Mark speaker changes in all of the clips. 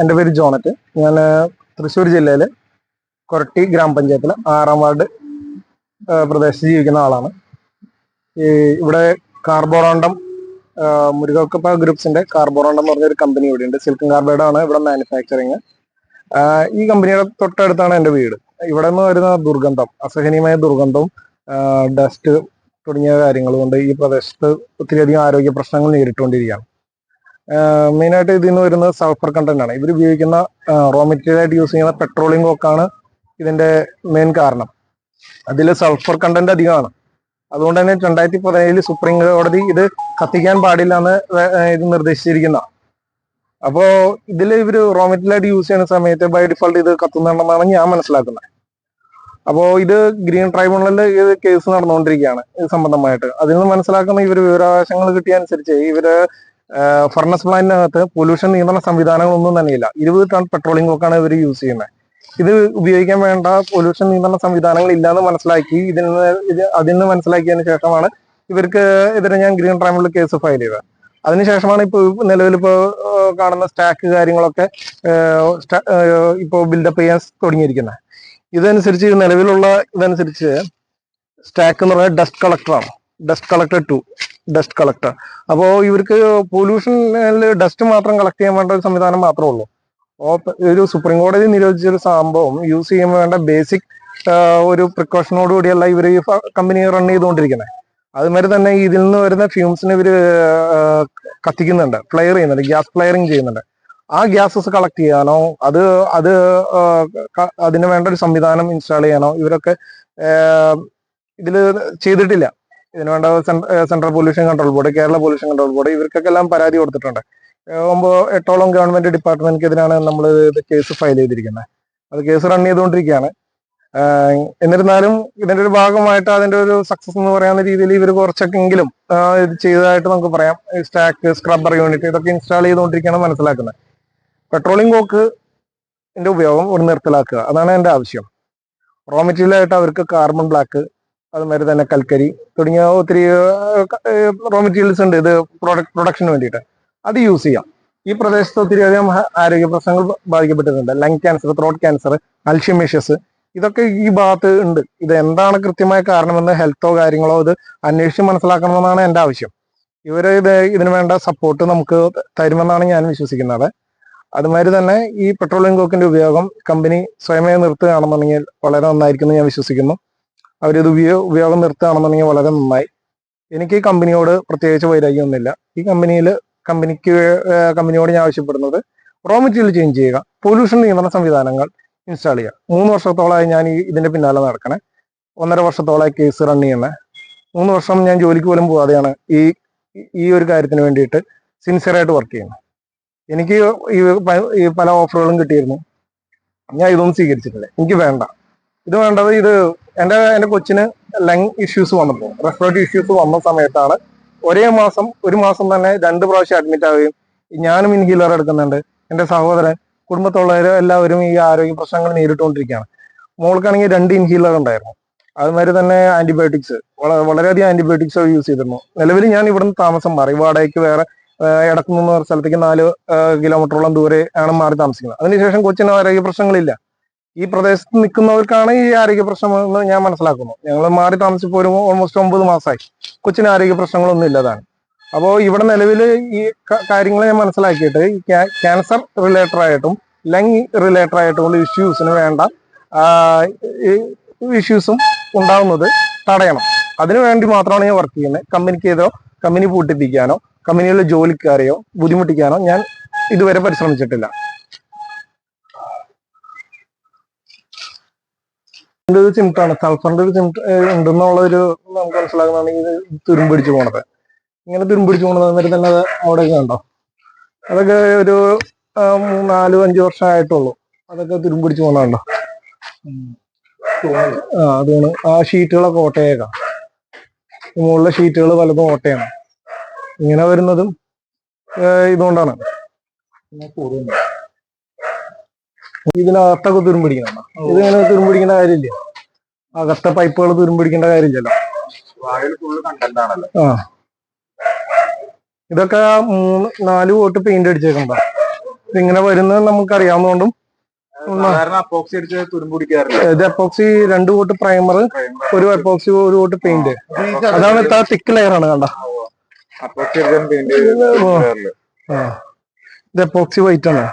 Speaker 1: എന്റെ പേര് ജോണറ്റ്. ഞാൻ തൃശ്ശൂർ ജില്ലയിലെ കൊരട്ടി ഗ്രാമപഞ്ചായത്തിലെ ആറാം വാർഡ് പ്രദേശത്ത് ജീവിക്കുന്ന ആളാണ്. ഈ ഇവിടെ കാർബോറോണ്ടം മുരുകൊക്കപ്പ ഗ്രൂപ്പ്സിന്റെ കാർബോറാണ്ടം എന്ന് പറഞ്ഞൊരു കമ്പനി ഇവിടെ ഉണ്ട്. സിൽക്കൻ കാർബൈഡ് ആണ് ഇവിടെ മാനുഫാക്ചറിങ്. ഈ കമ്പനിയുടെ തൊട്ടടുത്താണ് എന്റെ വീട്. ഇവിടെ നിന്ന് വരുന്ന ദുർഗന്ധം അസഹനീയമായ ദുർഗന്ധവും ഡസ്റ്റ് തുടങ്ങിയ കാര്യങ്ങൾ കൊണ്ട് ഈ പ്രദേശത്ത് ഒത്തിരിയധികം ആരോഗ്യ പ്രശ്നങ്ങൾ നേരിട്ടുകൊണ്ടിരിക്കുകയാണ്. മെയിനായിട്ട് ഇതിൽ നിന്ന് വരുന്നത് സൾഫർ കണ്ടന്റ് ആണ്. ഇവർ ഉപയോഗിക്കുന്ന റോ മെറ്റീരിയൽ ആയിട്ട് യൂസ് ചെയ്യുന്ന പെട്രോളിയം കോക്കാണ് ഇതിന്റെ മെയിൻ കാരണം. അതിൽ സൾഫർ കണ്ടന്റ് അധികമാണ്. അതുകൊണ്ട് തന്നെ രണ്ടായിരത്തി പതിനേഴിൽ സുപ്രീം കോടതി ഇത് കത്തിക്കാൻ പാടില്ല എന്ന് ഇത് നിർദ്ദേശിച്ചിരിക്കുന്ന. അപ്പോ ഇതിൽ ഇവർ റോ മെറ്റീരിയൽ യൂസ് ചെയ്യുന്ന സമയത്ത് ബൈ ഡിഫോൾട്ട് ഇത് കത്തുന്നുണ്ടെന്നാണ് ഞാൻ മനസ്സിലാക്കുന്നത്. അപ്പോ ഇത് ഗ്രീൻ ട്രൈബ്യൂണലിൽ ഇത് കേസ് നടന്നുകൊണ്ടിരിക്കുകയാണ്. ഇത് സംബന്ധമായിട്ട്. അതിൽ നിന്ന് മനസ്സിലാക്കുന്ന ഇവർ വിവരാവകാശങ്ങൾ കിട്ടിയ അനുസരിച്ച് ഇവർ ഫർണസ് പ്ലാന്റിനകത്ത് പൊല്യൂഷൻ നിയന്ത്രണ സംവിധാനങ്ങളൊന്നും തന്നെയില്ല. ഇരുപത് ടൺ പെട്രോളിംഗ് കോക്കാണ് ഇവർ യൂസ് ചെയ്യുന്നത് ഇത് ഉപയോഗിക്കാൻ വേണ്ട പൊല്യൂഷൻ നിയന്ത്രണ സംവിധാനങ്ങൾ ഇല്ലാന്ന് മനസ്സിലാക്കി ഇതിൽ നിന്ന് ഇത് അതിൽ നിന്ന് മനസ്സിലാക്കിയതിന് ശേഷമാണ് ഇവർക്ക് എതിരെ ഞാൻ ഗ്രീൻ ട്രൈബ്യൂണലിൽ കേസ് ഫയൽ ചെയ്തത്. അതിനുശേഷമാണ് ഇപ്പോൾ നിലവിൽ ഇപ്പോൾ കാണുന്ന സ്റ്റാക്ക് കാര്യങ്ങളൊക്കെ ഇപ്പോൾ ബിൽഡപ്പ് ചെയ്യാൻ തുടങ്ങിയിരിക്കുന്നത്. ഇതനുസരിച്ച് നിലവിലുള്ള ഇതനുസരിച്ച് സ്റ്റാക്ക് എന്ന് പറഞ്ഞാൽ dust കളക്ടറാണ് dust collector two dust collector അപ്പോൾ ഇവർക്ക് പൊല്യൂഷനിൽ ഡസ്റ്റ് മാത്രം കളക്ട് ചെയ്യാൻ വേണ്ട ഒരു സംവിധാനം മാത്രമേ ഉള്ളൂ. ഒരു സുപ്രീം കോടതി നിരോധിച്ച ഒരു സംഭവം യൂസ് ചെയ്യാൻ വേണ്ട ബേസിക് ഒരു പ്രിക്കോഷനോട് കൂടിയല്ല ഇവർ ഈ കമ്പനി റൺ ചെയ്തുകൊണ്ടിരിക്കുന്നത് അതുമാതിരി തന്നെ ഇതിൽ നിന്ന് വരുന്ന ഫ്യൂംസിന് ഇവർ കത്തിക്കുന്നുണ്ട്. ഫ്ലെയർ ചെയ്യുന്നുണ്ട്. ഗ്യാസ് ഫ്ലെയറിങ് ചെയ്യുന്നുണ്ട്. ആ ഗ്യാസസ് കളക്ട് ചെയ്യാനോ അത് അത് അതിന് വേണ്ട ഒരു സംവിധാനം ഇൻസ്റ്റാൾ ചെയ്യാനോ ഇവരൊക്കെ ഇതിൽ ചെയ്തിട്ടില്ല. ഇതിന് വേണ്ട central pollution control board Kerala pollution control board ഇവർക്കൊക്കെ എല്ലാം പരാതി കൊടുത്തിട്ടുണ്ട്. ഒമ്പോ എട്ടോളം ഗവൺമെന്റ് ഡിപ്പാർട്ട്മെന്റിനെതിരാണ് നമ്മൾ കേസ് ഫയൽ ചെയ്തിരിക്കുന്നത്. അത് കേസ് റൺ ചെയ്തുകൊണ്ടിരിക്കുകയാണ്. എന്നിരുന്നാലും ഇതിന്റെ ഒരു ഭാഗമായിട്ട് അതിന്റെ ഒരു സക്സസ് എന്ന് പറയുന്ന രീതിയിൽ ഇവർ കുറച്ചൊക്കെങ്കിലും ഇത് ചെയ്തതായിട്ട് നമുക്ക് പറയാം. സ്റ്റാക്ക് സ്ക്രബ്ബർ യൂണിറ്റ് ഇതൊക്കെ ഇൻസ്റ്റാൾ ചെയ്തുകൊണ്ടിരിക്കുകയാണ് മനസ്സിലാക്കുന്നത്. പെട്രോളിംഗ് കോക്ക് ഉപയോഗം ഒരു നിർത്തലാക്കുക. അതാണ് എന്റെ ആവശ്യം. റോ മെറ്റീരിയൽ ആയിട്ട് അവർക്ക് കാർബൺ ബ്ലാക്ക് അതുമാതിരി തന്നെ കൽക്കരി തുടങ്ങിയ ഒത്തിരി റോ മെറ്റീരിയൽസ് ഉണ്ട് ഇത് പ്രൊഡക്ട് പ്രൊഡക്ഷന് വേണ്ടിയിട്ട്. അത് യൂസ് ചെയ്യാം. ഈ പ്രദേശത്ത് ഒത്തിരി അധികം ആരോഗ്യ പ്രശ്നങ്ങൾ ബാധിക്കപ്പെട്ടിട്ടുണ്ട്. ലങ് ക്യാൻസർ ത്രോട്ട് ക്യാൻസർ അൽഷിമേഷ്യസ് ഇതൊക്കെ ഈ ഭാഗത്ത് ഉണ്ട്. ഇത് എന്താണ് കൃത്യമായ കാരണമെന്ന് ഹെൽത്തോ കാര്യങ്ങളോ ഇത് അന്വേഷിച്ച് മനസ്സിലാക്കണമെന്നാണ് എന്റെ ആവശ്യം. ഇവർ ഇത് ഇതിന് വേണ്ട സപ്പോർട്ട് നമുക്ക് തരുമെന്നാണ് ഞാൻ വിശ്വസിക്കുന്നത്. അതുമാതിരി തന്നെ ഈ പെട്രോളിയം കോക്കിന്റെ ഉപയോഗം കമ്പനി സ്വയമേ നിർത്തുകയാണെന്നുണ്ടെങ്കിൽ വളരെ നന്നായിരിക്കും ഞാൻ വിശ്വസിക്കുന്നു. അവരിത് ഉപയോഗ ഉപയോഗം നിർത്തുകയാണെന്നുണ്ടെങ്കിൽ വളരെ നന്നായി. എനിക്ക് ഈ കമ്പനിയോട് പ്രത്യേകിച്ച് വൈരാഗ്യമൊന്നുമില്ല. ഈ കമ്പനിയിൽ കമ്പനിക്ക് കമ്പനിയോട് ഞാൻ ആവശ്യപ്പെടുന്നത് റോ മെറ്റീരിയൽ ചേഞ്ച് ചെയ്യുക പൊല്യൂഷൻ നിയന്ത്രണ സംവിധാനങ്ങൾ ഇൻസ്റ്റാൾ ചെയ്യുക. മൂന്ന് വർഷത്തോളമായി ഞാൻ ഈ ഇതിന്റെ പിന്നാലെ നടക്കണേ. ഒന്നര വർഷത്തോളമായി കേസ് റൺ ചെയ്യുന്നത് മൂന്ന് വർഷം ഞാൻ ജോലിക്ക് പോലും പോവാതെയാണ് ഈ ഈ ഒരു കാര്യത്തിന് വേണ്ടിയിട്ട് സിൻസിയറായിട്ട് വർക്ക് ചെയ്യുന്നത്. എനിക്ക് ഈ പല ഓഫറുകളും കിട്ടിയിരുന്നു. ഞാൻ ഇതൊന്നും സ്വീകരിച്ചിട്ടില്ല. എനിക്ക് വേണ്ട. ഇത് വേണ്ടത് ഇത് എന്റെ എന്റെ കൊച്ചിന് ലങ് ഇഷ്യൂസ് വന്നപ്പോൾ റെസ്പിറേറ്ററി ഇഷ്യൂസ് വന്ന സമയത്താണ് ഒരേ മാസം ഒരു മാസം തന്നെ രണ്ട് പ്രാവശ്യം അഡ്മിറ്റ് ആവുകയും ഞാനും ഇൻഹീലർ എടുക്കുന്നുണ്ട്. എന്റെ സഹോദരൻ കുടുംബത്തുള്ളവരും എല്ലാവരും ഈ ആരോഗ്യ പ്രശ്നങ്ങൾ നേരിട്ടുകൊണ്ടിരിക്കുകയാണ്. മോൾക്കാണെങ്കിൽ രണ്ട് ഇൻഹീലർ ഉണ്ടായിരുന്നു. അതുമാതിരി തന്നെ ആന്റിബയോട്ടിക്സ് വളരെയധികം ആന്റിബയോട്ടിക്സ് യൂസ് ചെയ്തിരുന്നു. നിലവിൽ ഞാൻ ഇവിടുന്ന് താമസം മാറി. വാടകയ്ക്ക് വേറെ ഇടക്കുന്ന സ്ഥലത്തേക്ക് നാല് കിലോമീറ്ററോളം ദൂരെ ആണ് മാറി താമസിക്കുന്നത്. അതിനുശേഷം കൊച്ചിന് ആരോഗ്യ പ്രശ്നങ്ങളില്ല. ഈ പ്രദേശത്ത് നിൽക്കുന്നവർക്കാണ് ഈ ആരോഗ്യ പ്രശ്നമെന്ന് ഞാൻ മനസ്സിലാക്കുന്നു ഞങ്ങൾ മാറി താമസിച്ചപ്പോൾ ഒരു ഓൾമോസ്റ്റ് ഒമ്പത് മാസമായി കൊച്ചിന് ആരോഗ്യ പ്രശ്നങ്ങളൊന്നും ഇല്ലതാണ്. അപ്പോൾ ഇവിടെ നിലവിൽ ഈ കാര്യങ്ങൾ ഞാൻ മനസ്സിലാക്കിയിട്ട് ഈ ക്യാൻസർ റിലേറ്റഡ് ആയിട്ടും ലങ് റിലേറ്റഡ് ആയിട്ടുള്ള ഇഷ്യൂസിന് വേണ്ട ഇഷ്യൂസും ഉണ്ടാവുന്നത് തടയണം. അതിനു വേണ്ടി മാത്രമാണ് ഞാൻ വർക്ക് ചെയ്യുന്നത്. കമ്പനിക്ക് ഏതോ കമ്പനി പൂട്ടിപ്പിക്കാനോ കമ്പനിയിലെ ജോലിക്കാരെയോ ബുദ്ധിമുട്ടിക്കാനോ ഞാൻ ഇതുവരെ പരിശ്രമിച്ചിട്ടില്ല. ഒരു ചിമിട്ടാണ്. സൾഫറിന്റെ ഒരു ചിമിട്ട് ഉണ്ടെന്നുള്ള ഒരു നമുക്ക് മനസ്സിലാക്കുന്നതാണ് ഇത് തുരുമ്പിടിച്ചു പോണത്. ഇങ്ങനെ തുരുമ്പിടിച്ചു പോണത് എന്നിട്ട് തന്നെ അത് കണ്ടോ? അതൊക്കെ ഒരു നാലു അഞ്ചു വർഷം ആയിട്ടുള്ളൂ. അതൊക്കെ തുരുമ്പിടിച്ചു പോണുണ്ടോ ആ അതാണ്. ആ ഷീറ്റുകളൊക്കെ ഓട്ടയേക്കാം. മുകളിലെ ഷീറ്റുകൾ പലതും ഓട്ടയാണ്. ഇങ്ങനെ വരുന്നതും ഇതുകൊണ്ടാണ്. ഇതിനകത്തൊക്കെ തുരുമ്പിടിക്കണം ഇതിങ്ങനെ തുരുമ്പിടിക്കേണ്ട കാര്യമില്ല. അകത്തെ പൈപ്പുകൾ തുരുമ്പിടിക്കേണ്ട കാര്യമില്ലല്ലോ. ആ. ഇതൊക്കെ മൂന്ന് നാല് കോട്ട് പെയിന്റ് അടിച്ചേക്കണ്ട ഇങ്ങനെ വരുന്നത് നമുക്ക് അറിയാവുന്നതുകൊണ്ടും ഇത് എപ്പോക്സി രണ്ട് കൂട്ട് പ്രൈമർ ഒരു എപ്പോക്സി ഒരു കൂട്ട് പെയിന്റ് അതാണ് ഇത്ര തിക്ക് ലെയർ ആണ് കണ്ട? ഇത് എപ്പോക്സി വൈറ്റ് ആണ്.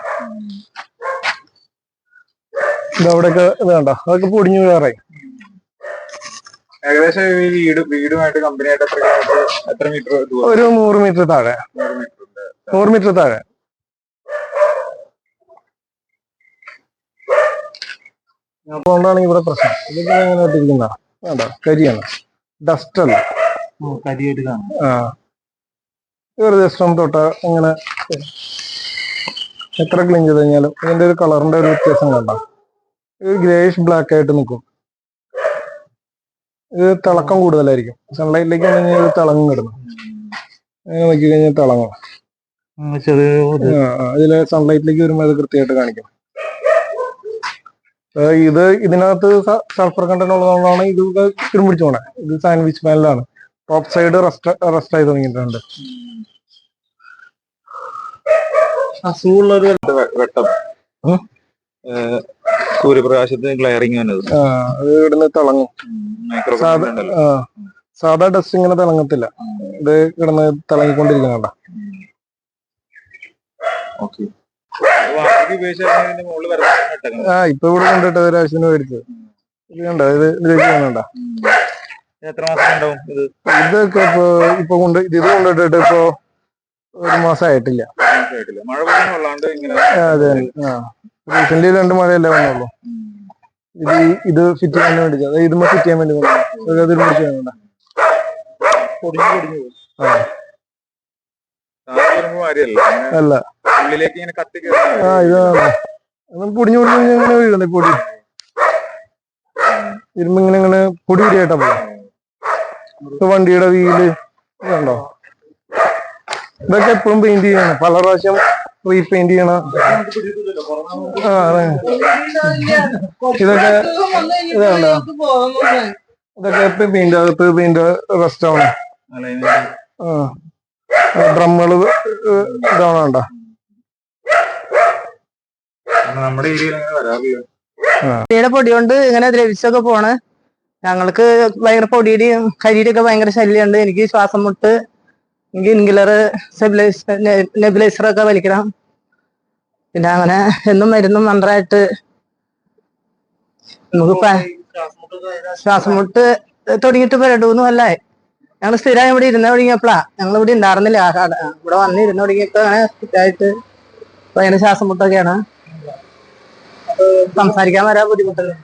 Speaker 1: ഇത് അവിടെയൊക്കെ ഇത് കണ്ട? അതൊക്കെ പൊടിഞ്ഞു വേറെ.
Speaker 2: ഏകദേശം ഈ വീട് വീടുമായിട്ട് കമ്പനിയായിട്ട് എത്ര മീറ്റർ
Speaker 1: ഒരു നൂറ് മീറ്റർ താഴെ.
Speaker 2: നൂറ് മീറ്റർ
Speaker 1: താഴെ. അതുകൊണ്ടാണ് ഇവിടെ പ്രശ്നം. ഇതൊക്കെ എങ്ങനെ ഇട്ടിരിക്കുന്ന വേണ്ട കരിയാണ്. ഡസ്റ്റ് അല്ല? ആ. ഒരു ദിവസം തൊട്ട ഇങ്ങനെ എത്ര ക്ലീൻ ചെയ്ത് കഴിഞ്ഞാലും ഇതിന്റെ ഒരു കളറിന്റെ ഒരു വ്യത്യാസം കണ്ട? ഇത് ഗ്രേഷ് ബ്ലാക്ക് ആയിട്ട് നിൽക്കും ഇത് തിളക്കം കൂടുതലായിരിക്കും. സൺലൈറ്റിലേക്ക് വന്നു കഴിഞ്ഞാൽ ഇത് തിളങ്ങും കിടന്നു. അങ്ങനെ നോക്കി കഴിഞ്ഞാൽ തിളങ്ങും. ഇതിൽ സൺലൈറ്റിലേക്ക് വരുമ്പോൾ അത് കൃത്യമായിട്ട് കാണിക്കും. ഇത് ഇതിനകത്ത് സൾഫർ കണ്ടന്റ് ഉള്ളതുകൊണ്ടാണ് ഇത് തിരുമ്പിടിച്ചു പോണേ. ഇത് സാൻഡ്വിച്ച് പാനിലാണ് ടോപ്പ് സൈഡ് റെസ്റ്റ് റെസ്റ്റ് ആയി തുടങ്ങിയിട്ടുണ്ട്.
Speaker 2: അസുഖമുള്ളൊരു വെട്ടം. സൂര്യപ്രകാശത്തിന് ഗ്ലയറിങ് വന്നത്.
Speaker 1: ആ അത് ഇവിടുന്ന് തിളങ്ങും. സാധാ ഡസ്റ്റ് ഇങ്ങനെ തിളങ്ങത്തില്ല. ഇത് കിടന്ന് തിളങ്ങിക്കൊണ്ടിരിക്കുന്നുണ്ട ആ ഇപ്പൊ ഇവിടെ കൊണ്ടിട്ട് ഒരാവശ്യത്തിന് മേടിച്ചത് ഇത് കണ്ടോ? ഇത് ഇതിലേക്ക് ഇതൊക്കെ ഇപ്പൊ ഇപ്പൊ കൊണ്ട് ഇത് കൊണ്ടിട്ടിട്ട് ഇപ്പൊ ഒരു മാസം ആയിട്ടില്ല. അതെ അതെ. ആ. റീസെന്റ് രണ്ട് മഴയല്ലേ വന്നുള്ളൂ. ഇത് ഇത് ഫിറ്റ് ചെയ്യാൻ വേണ്ടി അതായത് ഇതുമ്പോ ഫിറ്റ് ചെയ്യാൻ വേണ്ടി വന്നു ചെയ്യാൻ പിടിച്ച് വേണ്ട അല്ല. ആ ഇതാണ്. വേണ്ട പൊടിഞ്ഞു പൊടിഞ്ഞു ഇങ്ങനെ വീഴുന്നത് പൊടി. ഇരുമ്പ് ഇങ്ങനെ ഇങ്ങനെ പൊടി പൊടിയായിട്ടാ പോലെ വണ്ടിയുടെ വീൽ ഇതുണ്ടോ? ഇതൊക്കെ എപ്പോഴും പെയിന്റ് ചെയ്യാണ്. പല പ്രാവശ്യം റീപെയിന്റ് ചെയ്യണ ആ അതെ. ഇതൊക്കെ ഇതാണ്ടോ ഇതൊക്കെ ഇപ്പൊ പെയിന്റ് അകത്ത് പെയിന്റ് റെസ്റ്റ് ആവണം ആ.
Speaker 2: വരാറില്ല.
Speaker 3: പൊടിയുടെ പൊടി കൊണ്ട് ഇങ്ങനെ ദ്രവിച്ചൊക്കെ പോണ്. ഞങ്ങൾക്ക് ഭയങ്കര പൊടിയുടെയും കരിയുടെയൊക്കെ ഭയങ്കര ശല്യമുണ്ട്. എനിക്ക് ശ്വാസം മുട്ട് ഇൻഗിലർ നെബിലൈസർ ഒക്കെ വലിക്കണം. പിന്നെ അങ്ങനെ എന്നും മരുന്നും നന്നായിട്ട് നമുക്ക് ശ്വാസം മുട്ട് തുടങ്ങിയിട്ട് ഇപ്പൊ കൊല്ലായി. ഞങ്ങൾ സ്ഥിരം ഇവിടെ ഇരുന്ന തുടങ്ങിയപ്പോഴാ ഞങ്ങൾ ഇവിടെ ഉണ്ടായിരുന്നില്ല. ഇവിടെ വന്നിരുന്ന തുടങ്ങിയപ്പോ അങ്ങനെ സ്ഥിരമായിട്ട് ഭയങ്കര ശ്വാസം മുട്ടൊക്കെയാണ് സംസാരിക്കാൻ വരാൻ ബുദ്ധിമുട്ടല്ലേ?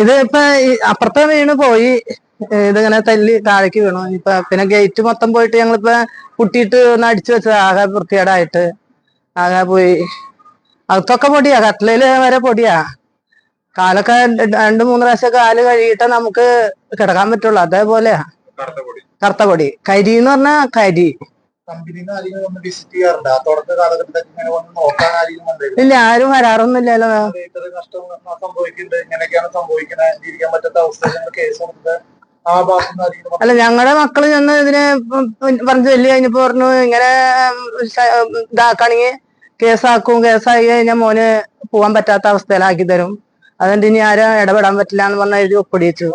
Speaker 3: ഇത് ഇപ്പൊ അപ്പുറത്തെ വീണ് പോയി. ഇതിങ്ങനെ തല്ലി താഴേക്ക് വീണു. ഇപ്പൊ പിന്നെ ഗേറ്റ് മൊത്തം പോയിട്ട് ഞങ്ങളിപ്പോ കുട്ടിയിട്ട് ഒന്ന് അടിച്ചു വെച്ചത്. ആകെ വൃത്തികേടായിട്ട്. ആകെ പോയി. അതൊക്കെ പൊടിയാ. കട്ടിലയിൽ വരെ പൊടിയാ. കാലൊക്കെ രണ്ടു മൂന്ന് പ്രാവശ്യം കാൽ കഴുകിയിട്ടേ നമുക്ക് കിടക്കാൻ പറ്റുള്ളൂ. അതേപോലെയാ.
Speaker 2: കറുത്ത പൊടി
Speaker 3: കറുത്ത പൊടി. കരി എന്ന് പറഞ്ഞാ കരി.
Speaker 2: കമ്പനിന്ന് ആരെങ്കിലും ഒന്ന് വിസിറ്റ് ചെയ്യാറുണ്ട്? ആ തുടക്ക കാലഘട്ടത്തിൽ ഇങ്ങനെ വന്ന് നോക്കാൻ ആരെങ്കിലും
Speaker 3: ഇല്ല ആരും വരാറൊന്നുമില്ലല്ലോ
Speaker 2: ഇത്ര നഷ്ടം സംഭവിക്കുന്നുണ്ട്. ഇങ്ങനെയൊക്കെയാണ് സംഭവിക്കുന്നത്. ജീവിക്കാൻ പറ്റാത്ത അവസ്ഥ കേസ് കൊടുത്ത്
Speaker 3: അല്ല ഞങ്ങളുടെ മക്കൾ ചെന്ന് ഇതിനെ പറഞ്ഞു ചൊല്ലി കഴിഞ്ഞപ്പോ പറഞ്ഞു ഇങ്ങനെ ഇതാക്കാണെങ്കിൽ കേസാക്കും. കേസായി കഴിഞ്ഞാൽ മോന് പോവാൻ പറ്റാത്ത അവസ്ഥയിലാക്കി തരും. അതുകൊണ്ട് ഇനി ആരും ഇടപെടാൻ പറ്റില്ല എന്ന് പറഞ്ഞ എഴുതി ഒപ്പിടിച്ചു.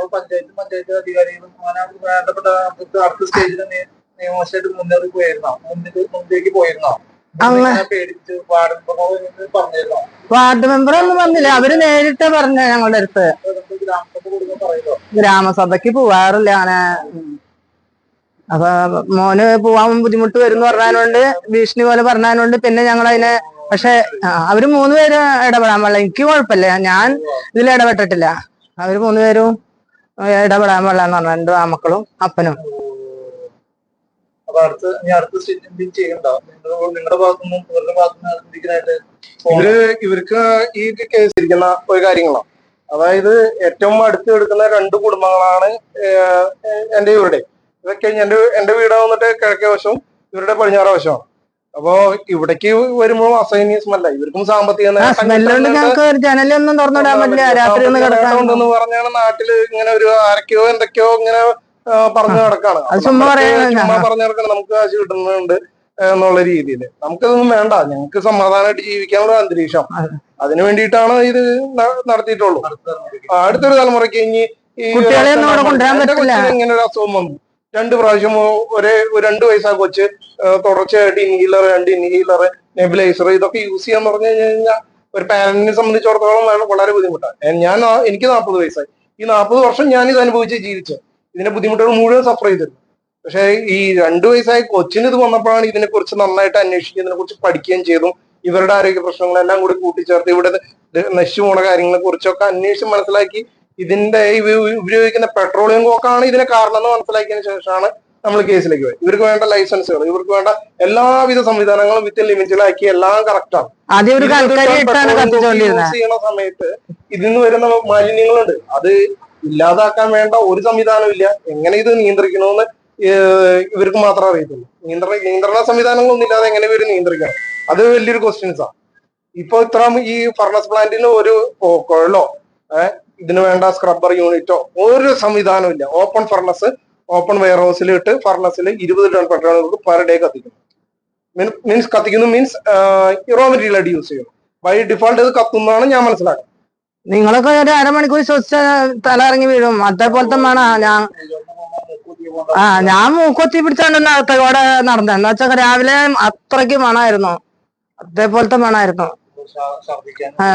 Speaker 2: നിയമവശമായിട്ട് മുന്നേറി പോയിരുന്നോ മുന്നിൽ മുന്നിലേക്ക് പോയിരുന്നോ
Speaker 3: വാർഡ് മെമ്പർ ഒന്നും വന്നില്ല അവർ നേരിട്ട് പറഞ്ഞ ഞങ്ങളുടെ അടുത്ത്.
Speaker 2: ഗ്രാമസഭക്ക്
Speaker 3: ഗ്രാമസഭയ്ക്ക് പോവാറില്ല. അങ്ങനെ അപ്പൊ മോന് പോവാൻ ബുദ്ധിമുട്ട് വരും എന്ന് പറഞ്ഞാലുണ്ട് ഭീഷണി പോലെ പറഞ്ഞാലുണ്ട് പിന്നെ ഞങ്ങൾ അതിനെ പക്ഷെ അവർ മൂന്ന് പേര് ഇടപെടാൻ പാടില്ല. എനിക്ക് കുഴപ്പമില്ല. ഞാൻ ഇതിൽ ഇടപെട്ടിട്ടില്ല. അവർ മൂന്ന് പേരും ഇടപെടാൻ പാടില്ല എന്ന് പറഞ്ഞു രണ്ട് ആമക്കളും അപ്പനും.
Speaker 2: അപ്പൊ അടുത്ത് ഇനി അടുത്ത സ്റ്റേറ്റ് ചെയ്യണ്ടാവും നിങ്ങളുടെ ഭാഗത്തുനിന്നും ഇവരുടെ ഭാഗത്തുനിന്ന് എന്തെങ്കിലുമായിട്ട്
Speaker 1: ഇവർ ഇവർക്ക് ഈ കേസ് ഇരിക്കുന്ന ഒരു കാര്യങ്ങളാണ് അതായത് ഏറ്റവും അടുത്ത് എടുക്കുന്ന രണ്ട് കുടുംബങ്ങളാണ് എന്റെ ഇവരുടെ. ഇതൊക്കെ എന്റെ എന്റെ വീട് വന്നിട്ട് കിഴക്കേ വശവും ഇവരുടെ പടിഞ്ഞാറ് വശമാണ് അപ്പോ ഇവിടേക്ക് വരുമ്പോൾ അസൈനിയ സ്മെല്ല ഇവർക്കും സാമ്പത്തിക
Speaker 3: ജനലൊന്നും തുറന്നിടാൻ പറ്റില്ല. രാത്രി
Speaker 1: പറഞ്ഞാണ് നാട്ടിൽ ഇങ്ങനെ ഒരു ആരൊക്കെയോ എന്തൊക്കെയോ ഇങ്ങനെ പറഞ്ഞു നടക്കാണ്.
Speaker 3: അത് ചുമ്മാ.
Speaker 1: പറഞ്ഞു നടക്കണം നമുക്ക് കാശ് കിട്ടുന്നുണ്ട് എന്നുള്ള രീതിയിൽ നമുക്കതൊന്നും വേണ്ട. ഞങ്ങൾക്ക് സമാധാനമായിട്ട് ജീവിക്കാനുള്ള അന്തരീക്ഷം.
Speaker 3: അതെ.
Speaker 1: അതിനു വേണ്ടിയിട്ടാണ് ഇത് നടത്തിയിട്ടുള്ളൂ. അടുത്തൊരു തലമുറയ്ക്ക് ഇനി ഈ. ഇങ്ങനെ ഒരു അസുഖം വന്നു. രണ്ട് പ്രാവശ്യം ഒരേ രണ്ട് വയസ്സാ കൊച്ച് തുടർച്ചയായിട്ട് ഇൻഹീലർ രണ്ട് ഇൻഹീലർ നെബിലൈസർ ഇതൊക്കെ യൂസ് ചെയ്യാന്ന് പറഞ്ഞു കഴിഞ്ഞാൽ ഒരു പാരന്റിനെ സംബന്ധിച്ചിടത്തോളം വളരെ ബുദ്ധിമുട്ടാണ്. ഞാൻ എനിക്ക് നാൽപ്പത് വയസ്സായി. ഈ നാൽപ്പത് വർഷം ഞാൻ ഇത് അനുഭവിച്ച് ജീവിച്ചത് ഇതിന്റെ ബുദ്ധിമുട്ടുകൾ മുഴുവൻ സഫർ ചെയ്തിരുന്നു. പക്ഷെ ഈ രണ്ടു വയസ്സായ കൊച്ചിന് ഇത് വന്നപ്പോഴാണ് ഇതിനെ കുറിച്ച് നന്നായിട്ട് അന്വേഷിക്കുകയും ഇതിനെ കുറിച്ച് പഠിക്കുകയും ചെയ്തു. ഇവരുടെ ആരോഗ്യ പ്രശ്നങ്ങളെല്ലാം കൂടി കൂട്ടിച്ചേർത്ത് ഇവിടെ നശിച്ചു പോണ കാര്യങ്ങളെ കുറിച്ചൊക്കെ അന്വേഷിച്ച് മനസ്സിലാക്കി. ഇതിന്റെ ഉപയോഗിക്കുന്ന പെട്രോളിയം കോക്കാണ് ഇതിന് കാരണം എന്ന് മനസ്സിലാക്കിയതിന് ശേഷമാണ് നമ്മൾ കേസിലേക്ക് പോയത് ഇവർക്ക് വേണ്ട ലൈസൻസുകൾ ഇവർക്ക് വേണ്ട എല്ലാവിധ സംവിധാനങ്ങളും വിത്ത് ലിമിറ്റിലാക്കി എല്ലാം കറക്റ്റാണ് യൂസ് ചെയ്യുന്ന സമയത്ത് ഇതിൽ നിന്ന് വരുന്ന മാലിന്യങ്ങളുണ്ട്. അത് ഇല്ലാതാക്കാൻ വേണ്ട ഒരു സംവിധാനവും ഇല്ല. എങ്ങനെ ഇത് നിയന്ത്രിക്കണമെന്ന് ഇവർക്ക് മാത്രമേ അറിയത്തുള്ളൂ. നിയന്ത്രണ നിയന്ത്രണ സംവിധാനങ്ങളൊന്നും ഇല്ലാതെ എങ്ങനെ ഇവർ നിയന്ത്രിക്കണം? അത് വലിയൊരു ക്വസ്റ്റ്യൻസാ ഇപ്പൊ ഇത്ര ഈ ഫർണസ് പ്ലാന്റിന് ഒരു കുഴലോ ഏഹ് ഇതിന് വേണ്ട സ്ക്രബ്ബർ യൂണിറ്റോ ഒരു സംവിധാനവും ഇല്ല. ഓപ്പൺ ഫർണസ് ഓപ്പൺ വെയർ ഹൗസിൽ ഇട്ട് ഫർണസിൽ ഇരുപത് ടൺ പെട്രോൾ പെർ ഡേ കത്തിക്കുന്നു മീൻസ് കത്തിക്കുന്നു മീൻസ് റോ മെറ്റീരിയൽ ആയിട്ട് യൂസ് ചെയ്യുന്നു ബൈ ഡിഫോൾട്ട് ഇത് കത്തുന്നതാണ് ഞാൻ മനസ്സിലാക്കുന്നത്.
Speaker 3: നിങ്ങളൊക്കെ ഒരു അരമണിക്കൂർ ശ്വസിച്ച തല ഇറങ്ങി വീഴും അതേപോലത്തെ മണ ഞാൻ ആ ഞാൻ മൂക്കൊത്തി പിടിച്ചോണ്ടെന്ന് അകത്തോടെ നടന്നത് എന്താ വെച്ചാൽ രാവിലെ അത്രയ്ക്ക് മണായിരുന്നു. അതേപോലത്തെ മണായിരുന്നു.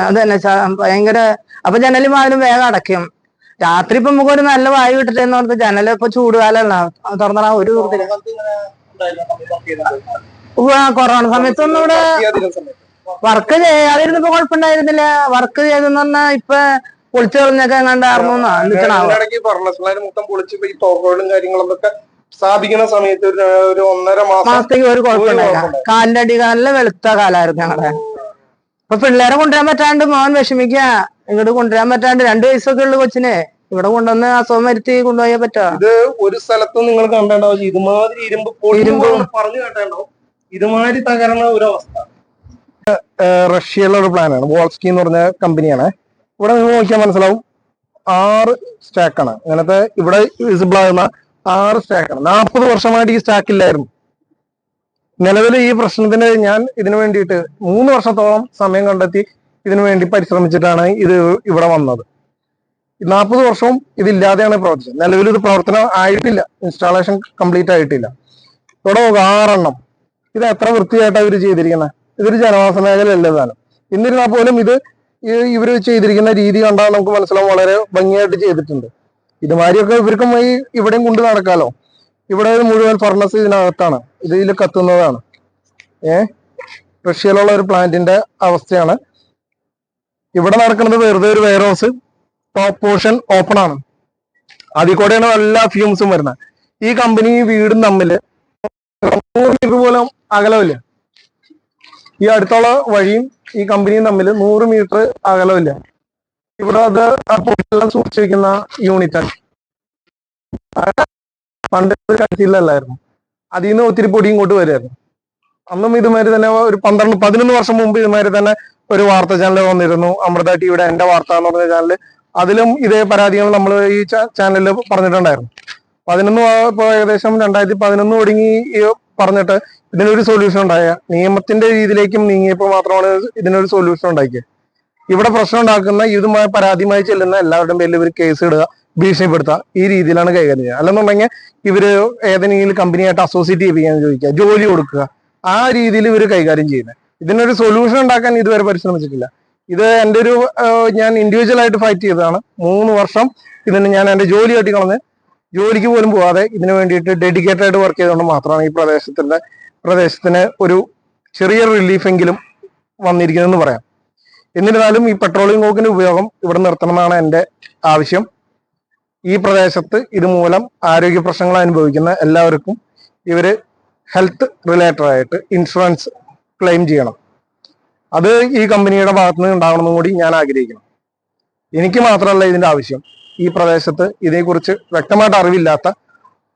Speaker 3: അതന്നെ ഭയങ്കര അപ്പൊ ജനലും വാതിലും വേഗം അടയ്ക്കും. രാത്രി ഇപ്പൊ നമുക്ക് ഒരു നല്ല വായു കിട്ടില്ലെന്ന് പറഞ്ഞ് ജനൽ ഇപ്പൊ ചൂടുകാലല്ല. തുറന്നാ ഒരു.
Speaker 2: കൊറോണ
Speaker 3: സമയത്തൊന്നും ഇവിടെ വർക്ക് ചെയ്യാതിരുന്നപ്പോ കുഴപ്പമുണ്ടായിരുന്നില്ല. വർക്ക് ചെയ്തെന്ന് പറഞ്ഞാ ഇപ്പൊ പൊളിച്ചു കളഞ്ഞൊക്കെ
Speaker 1: ഇപ്പൊ കാര്യങ്ങളൊക്കെ സ്ഥാപിക്കുന്ന സമയത്ത് ഒരു ഒന്നര മാസം
Speaker 3: മാസത്തേക്ക് ഒരു കുഴപ്പമുണ്ടായില്ല. കാലിന്റെ അടി നല്ല വെളുത്ത കാലായിരുന്നു ഞങ്ങളുടെ അപ്പൊ പിള്ളേരെ കൊണ്ടുവരാൻ പറ്റാണ്ട് മോൻ വിഷമിക്ക. ഇങ്ങോട്ട് കൊണ്ടുവരാൻ പറ്റാണ്ട് രണ്ടു വയസ്സൊക്കെ ഉള്ളു കൊച്ചിനെ. ഇവിടെ കൊണ്ടുവന്ന് അസുഖം വരുത്തി കൊണ്ടുപോയാ പറ്റോ?
Speaker 1: ഒരു സ്ഥലത്തും നിങ്ങൾ കണ്ടേണ്ടാവും. ഇതുമാതിരി ഇരുമ്പ്
Speaker 3: ഇരുമ്പ്.
Speaker 1: പറഞ്ഞു കേട്ടോ ഇതുമാതിരി തകർന്ന ഒരു അവസ്ഥ. റഷ്യയിലുള്ള ഒരു പ്ലാനാണ് വോൾസ്കി എന്ന് പറഞ്ഞ കമ്പനിയാണ് ഇവിടെ നിങ്ങൾ നോക്കിയാൽ മനസ്സിലാവും. ആറ് സ്റ്റാക്കാണ് അങ്ങനത്തെ ഇവിടെ വിസിബിൾ ആകുന്ന ആറ് സ്റ്റാക്കാണ് നാൽപ്പത് വർഷമായിട്ട് ഈ സ്റ്റാക്ക് ഇല്ലായിരുന്നു. നിലവിൽ ഈ പ്രശ്നത്തിന് ഞാൻ ഇതിനു വേണ്ടിയിട്ട് മൂന്ന് വർഷത്തോളം സമയം കണ്ടെത്തി ഇതിനു വേണ്ടി പരിശ്രമിച്ചിട്ടാണ് ഇത് ഇവിടെ വന്നത്. നാൽപ്പത് വർഷവും ഇതില്ലാതെയാണ് പ്രവർത്തിച്ചത്. നിലവിൽ ഇത് പ്രവർത്തനം ആയിട്ടില്ല. ഇൻസ്റ്റാളേഷൻ കംപ്ലീറ്റ് ആയിട്ടില്ല. ഇവിടെ ആറെണ്ണം. ഇത് എത്ര വൃത്തിയായിട്ടാണ് ഇവർ ചെയ്തിരിക്കുന്നത് ഇതൊരു ജനവാസ മേഖലയല്ല താനും എന്നിരുന്നാൽ പോലും ഇത് ഇവർ ചെയ്തിരിക്കുന്ന രീതി കണ്ടാൽ നമുക്ക് മനസ്സിലാവും വളരെ ഭംഗിയായിട്ട് ചെയ്തിട്ടുണ്ട്. ഇതുമാതിരിയൊക്കെ ഇവർക്കും ഈ ഇവിടെയും കൊണ്ട് നടക്കാലോ? ഇവിടെ മുഴുവൻ ഫർണസ് ഇതിനകത്താണ്. ഇത് ഇതിൽ കത്തുന്നതാണ്. ഏ? റഷ്യയിലുള്ള ഒരു പ്ലാന്റിന്റെ അവസ്ഥയാണ്. ഇവിടെ നടക്കുന്നത് വെറുതെ ഒരു warehouse top portion open ആണ്. അതിൽ കൂടെയാണ് എല്ലാ ഫ്യൂംസും വരുന്നത്. ഈ കമ്പനി വീടും തമ്മിൽ പോലും അകലമില്ല? ഈ അടുത്തുള്ള വഴിയും ഈ കമ്പനിയും തമ്മിൽ നൂറ് മീറ്റർ അകലമില്ല. ഇവിടെ അത് പൊടിയെല്ലാം സൂക്ഷിച്ചു വെക്കുന്ന യൂണിറ്റാണ് പണ്ട് കട്ടിയിലല്ലായിരുന്നു അതിൽ നിന്ന് ഒത്തിരി പൊടി ഇങ്ങോട്ട് വരുമായിരുന്നു അന്നും ഇതുമാതിരി തന്നെ ഒരു പന്ത്രണ്ട് പതിനൊന്ന് വർഷം മുമ്പ് ഇതുമാതിരി തന്നെ ഒരു വാർത്ത ചാനൽ വന്നിരുന്നു. അമൃത ടിവിയുടെ എന്റെ വാർത്ത എന്ന് പറഞ്ഞ ചാനൽ അതിലും ഇതേ പരാതികൾ നമ്മൾ ഈ ചാനലിൽ പറഞ്ഞിട്ടുണ്ടായിരുന്നു. പതിനൊന്ന് ഇപ്പോൾ ഇപ്പൊ ഏകദേശം രണ്ടായിരത്തി പതിനൊന്ന് തുടങ്ങി പറഞ്ഞിട്ട് ഇതിനൊരു സൊല്യൂഷൻ ഉണ്ടായ. നിയമത്തിന്റെ രീതിയിലേക്കും നീങ്ങിയപ്പോൾ മാത്രമാണ് ഇതിനൊരു സൊല്യൂഷൻ ഉണ്ടാക്കിയത്. ഇവിടെ പ്രശ്നം ഉണ്ടാക്കുന്ന ഇതുമായി പരാതിയുമായി ചെല്ലുന്ന എല്ലാവരുടെയും പേരിൽ ഇവർ കേസ് ഇടുക ഭീഷണിപ്പെടുത്തുക ഈ രീതിയിലാണ് കൈകാര്യം ചെയ്യുക. അല്ലെന്നുണ്ടെങ്കിൽ ഇവർ ഏതെങ്കിലും കമ്പനിയായിട്ട് അസോസിയേറ്റ് ചെയ്യിപ്പിക്കാൻ ചോദിക്കുക ജോലി കൊടുക്കുക ആ രീതിയിൽ ഇവർ കൈകാര്യം ചെയ്യുന്നത്. ഇതിനൊരു സൊല്യൂഷൻ ഉണ്ടാക്കാൻ ഇതുവരെ പരിശ്രമിച്ചിട്ടില്ല. ഇത് എന്റെ ഒരു ഞാൻ ഇൻഡിവിജ്വൽ ആയിട്ട് ഫൈറ്റ് ചെയ്തതാണ്. മൂന്ന് വർഷം ഇതിന് ഞാൻ എന്റെ ജോലി കട്ടിക്കളഞ്ഞ് കളഞ്ഞ് ജോലിക്ക് പോലും പോവാതെ ഇതിനു വേണ്ടിയിട്ട് ഡെഡിക്കേറ്റഡ് ആയിട്ട് വർക്ക് ചെയ്തുകൊണ്ട് മാത്രമാണ് ഈ പ്രദേശത്തിന്റെ പ്രദേശത്തിന് ഒരു ചെറിയ റിലീഫെങ്കിലും വന്നിരിക്കുന്നതെന്ന് പറയാം. എന്നിരുന്നാലും ഈ പെട്രോളിയം കോക്കിന്റെ ഉപയോഗം ഇവിടെ നിർത്തണമെന്നാണ് എന്റെ ആവശ്യം. ഈ പ്രദേശത്ത് ഇതുമൂലം ആരോഗ്യ പ്രശ്നങ്ങൾ അനുഭവിക്കുന്ന എല്ലാവർക്കും ഇവർ ഹെൽത്ത് റിലേറ്റഡ് ആയിട്ട് ഇൻഷുറൻസ് ക്ലെയിം ചെയ്യണം. അത് ഈ കമ്പനിയുടെ ഭാഗത്തുനിന്ന് ഉണ്ടാവണമെന്നും കൂടി ഞാൻ ആഗ്രഹിക്കുന്നു. എനിക്ക് മാത്രമല്ല ഇതിന്റെ ആവശ്യം. ഈ പ്രദേശത്ത് ഇതേക്കുറിച്ച് വ്യക്തമായിട്ട് അറിവില്ലാത്ത